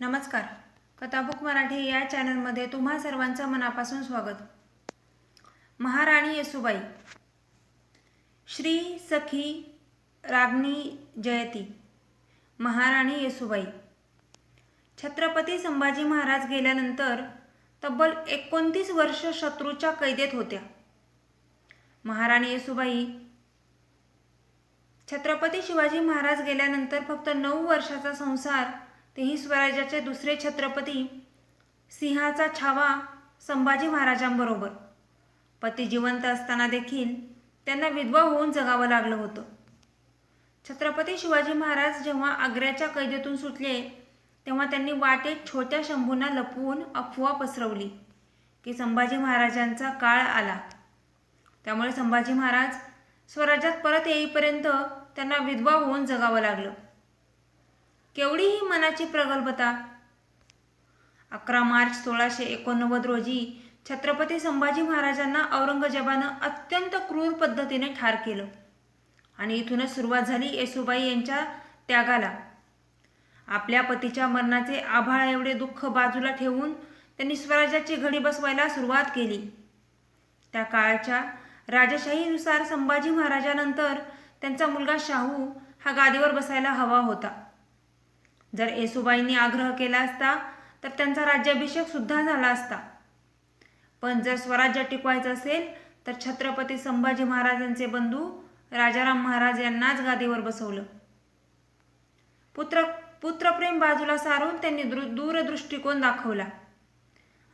नमस्कार. कथाबुक मराठी या चॅनलमध्ये तुम्हा सर्वांचं मनापासून स्वागत. महाराणी येसुबाई. श्री सखी रागणी जयती. महाराणी येसुबाई. छत्रपती संभाजी महाराज गेल्यानंतर तब्बल एकोणतीस वर्ष शत्रूच्या कैदेत होत्या. महाराणी येसुबाई. छत्रपती शिवाजी महाराज गेल्यानंतर फक्त नऊ वर्षाचा संसार तेही स्वराज्याचे दुसरे छत्रपती सिंहाचा छावा संभाजी महाराजांबरोबर. पती जिवंत असताना देखील त्यांना विधवा होऊन जगावं लागलं होतं. छत्रपती शिवाजी महाराज जेव्हा आग्र्याच्या कैदेतून सुटले तेव्हा त्यांनी वाटेत छोट्या शंभूंना लपवून अफवा पसरवली की संभाजी महाराजांचा काळ आला. त्यामुळे संभाजी महाराज स्वराज्यात परत येईपर्यंत त्यांना विधवा होऊन जगावं लागलं. केवढी ही मनाची प्रगल्भता? अकरा मार्च सोळाशे एकोणनव्वद रोजी छत्रपती संभाजी महाराजांना औरंगजेबानं अत्यंत क्रूर पद्धतीने ठार केलं आणि इथूनच सुरुवात झाली येसुबाई यांच्या त्यागाला. आपल्या पतीच्या मरणाचे आभाळ एवढे दुःख बाजूला ठेवून त्यांनी स्वराज्याची घडी बसवायला सुरुवात केली. त्या काळच्या राजशाहीनुसार संभाजी महाराजानंतर त्यांचा मुलगा शाहू हा गादीवर बसायला हवा होता. जर येसुबाईंनी आग्रह केला असता तर त्यांचा राज्याभिषेक सुद्धा झाला असता. पण जर स्वराज्य टिकवायचं असेल तर छत्रपती संभाजी महाराजांचे बंधू राजाराम महाराज यांनाच गादीवर बसवलं. पुत्र पुत्रप्रेम बाजूला सारून त्यांनी दृ दूरदृष्टिकोन दाखवला.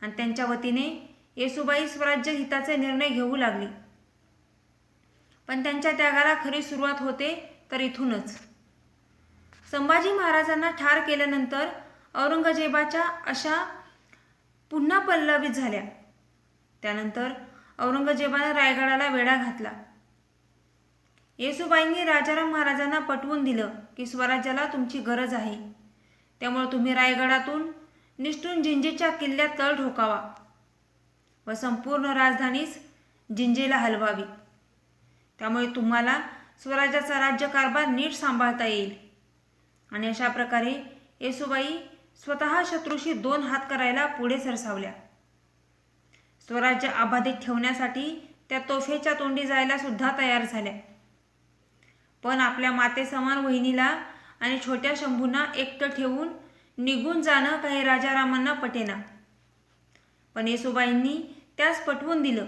आणि त्यांच्या वतीने येसुबाई स्वराज्य हिताचे निर्णय घेऊ लागली. पण त्यांच्या त्यागाला खरी सुरुवात होते तर इथूनच. संभाजी महाराजांना ठार केल्यानंतर औरंगजेबाच्या अशा पुन्हा पल्लवित झाल्या. त्यानंतर औरंगजेबाने रायगडाला वेढा घातला. येसुबाईंनी राजाराम महाराजांना पटवून दिलं की स्वराज्याला तुमची गरज आहे. त्यामुळे तुम्ही रायगडातून निष्ठून जिंजेच्या किल्ल्यात तळ ठोकावा व संपूर्ण राजधानीस जिंजेला हलवावी. त्यामुळे तुम्हाला स्वराज्याचा राज्यकारभार नीट सांभाळता येईल. आणि अशा प्रकारे येसुबाई स्वतः शत्रूशी दोन हात करायला पुढे सरसावल्या. स्वराज्य अबाधित ठेवण्यासाठी त्या तोफेच्या तोंडी जायला सुद्धा तयार झाल्या. पण आपल्या मातेसमान वहिनीला आणि छोट्या शंभूंना एकटं ठेवून निघून जाणं काही राजारामांना पटेना. पण येसुबाईंनी त्यास पटवून दिलं.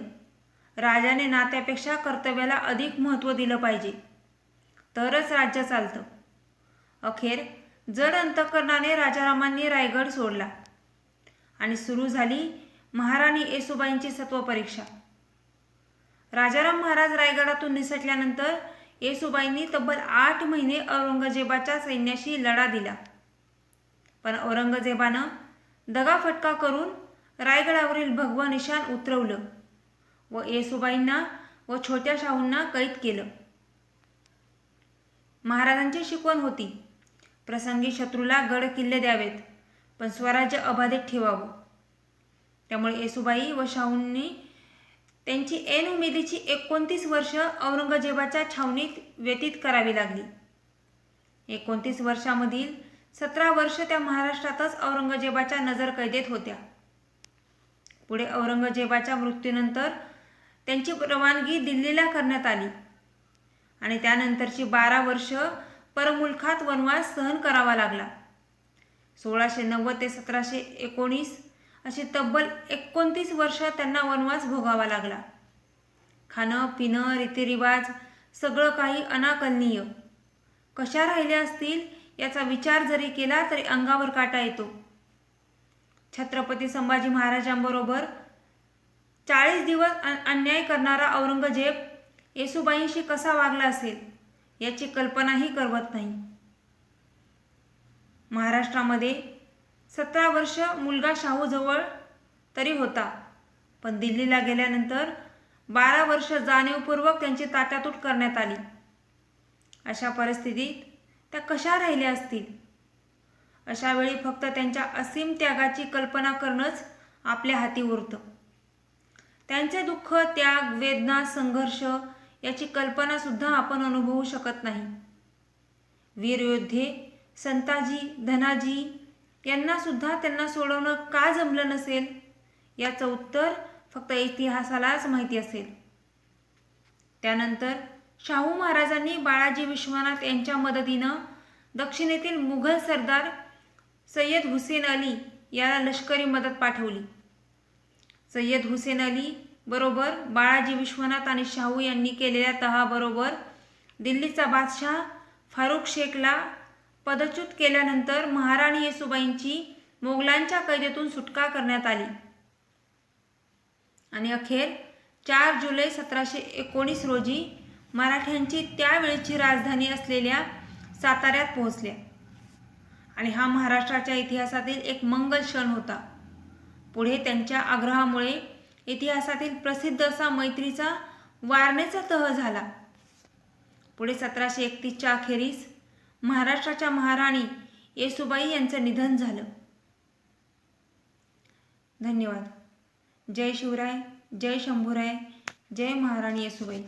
राजाने नात्यापेक्षा कर्तव्याला अधिक महत्त्व दिलं पाहिजे. तरच राज्य चालतं. अखेर जड अंतकरणाने राजारामांनी रायगड सोडला आणि सुरू झाली महाराणी येसुबाईंची सत्वपरीक्षा. राजाराम महाराज रायगडातून निसटल्यानंतर येसुबाईंनी तब्बल आठ महिने औरंगजेबाच्या सैन्याशी लढा दिला. पण औरंगजेबानं दगाफटका करून रायगडावरील भगवा निशाण उतरवलं व येसुबाईंना व छोट्या शाहूंना कैद केलं. महाराजांची शिकवण होती. प्रसंगी शत्रूला गड किल्ले द्यावेत पण स्वराज्य अबाधित ठेवावं. त्यामुळे येसुबाई व शाहूंनी त्यांची ऐन उमेदीची एकोणतीस वर्ष औरंगजेबाच्या छावणीत व्यतीत करावी लागली. एकोणतीस वर्षामधील सतरा वर्ष त्या महाराष्ट्रातच औरंगजेबाच्या नजर कैदेत होत्या. पुढे औरंगजेबाच्या मृत्यूनंतर त्यांची रवानगी दिल्लीला करण्यात आली आणि त्यानंतरची बारा वर्ष परमुलखात वनवास सहन करावा लागला. सोळाशे नव्वद ते सतराशे एकोणीस अशी तब्बल एकोणतीस वर्ष त्यांना वनवास भोगावा लागला. खाणं पिणं रीतिरिवाज सगळं काही अनाकलनीय. कशा राहिल्या असतील याचा विचार जरी केला तरी अंगावर काटा येतो. छत्रपती संभाजी महाराजांबरोबर चाळीस दिवस अन्याय करणारा औरंगजेब येसुबाईंशी कसा वागला असेल? याची कल्पनाही करवत नाही. महाराष्ट्रामध्ये सतरा वर्ष मुलगा शाहूजवळ तरी होता. पण दिल्लीला गेल्यानंतर बारा वर्ष जाणीवपूर्वक त्यांची ताटातूट करण्यात आली. अशा परिस्थितीत त्या कशा राहिल्या असतील? अशा वेळी फक्त त्यांच्या असीम त्यागाची कल्पना करणंच आपल्या हाती उरतं. त्यांचे दुःख त्याग वेदना संघर्ष याची कल्पनासुद्धा आपण अनुभवू शकत नाही. वीरयोद्धे संताजी धनाजी यांना सुद्धा त्यांना सोडवणं का जमलं नसेल? याचं उत्तर फक्त इतिहासालाच माहिती असेल. त्यानंतर शाहू महाराजांनी बाळाजी विश्वनाथ यांच्या मदतीनं दक्षिणेतील मुघल सरदार सय्यद हुसेन अली याला लष्करी मदत पाठवली. सय्यद हुसेन अली बरोबर? बाळाजी विश्वनाथ आणि शाहू यांनी केलेल्या तहाबरोबर दिल्लीचा बादशाह फारुख शेखला पदच्युत केल्यानंतर महाराणी येसुबाईंची मोगलांच्या कैदेतून सुटका करण्यात आली. आणि अखेर चार जुलै सतराशे एकोणीस रोजी मराठ्यांची त्यावेळची राजधानी असलेल्या साताऱ्यात पोहोचल्या. आणि हा महाराष्ट्राच्या इतिहासातील एक मंगल क्षण होता. पुढे त्यांच्या आग्रहामुळे इतिहासातील प्रसिद्ध असा मैत्रीचा वारणेचा तह झाला. पुढे सतराशे एकतीसच्या अखेरीस महाराष्ट्राच्या महाराणी येसुबाई यांचं निधन झालं. धन्यवाद. जय शिवराय जय शंभूराय जय महाराणी येसुबाई.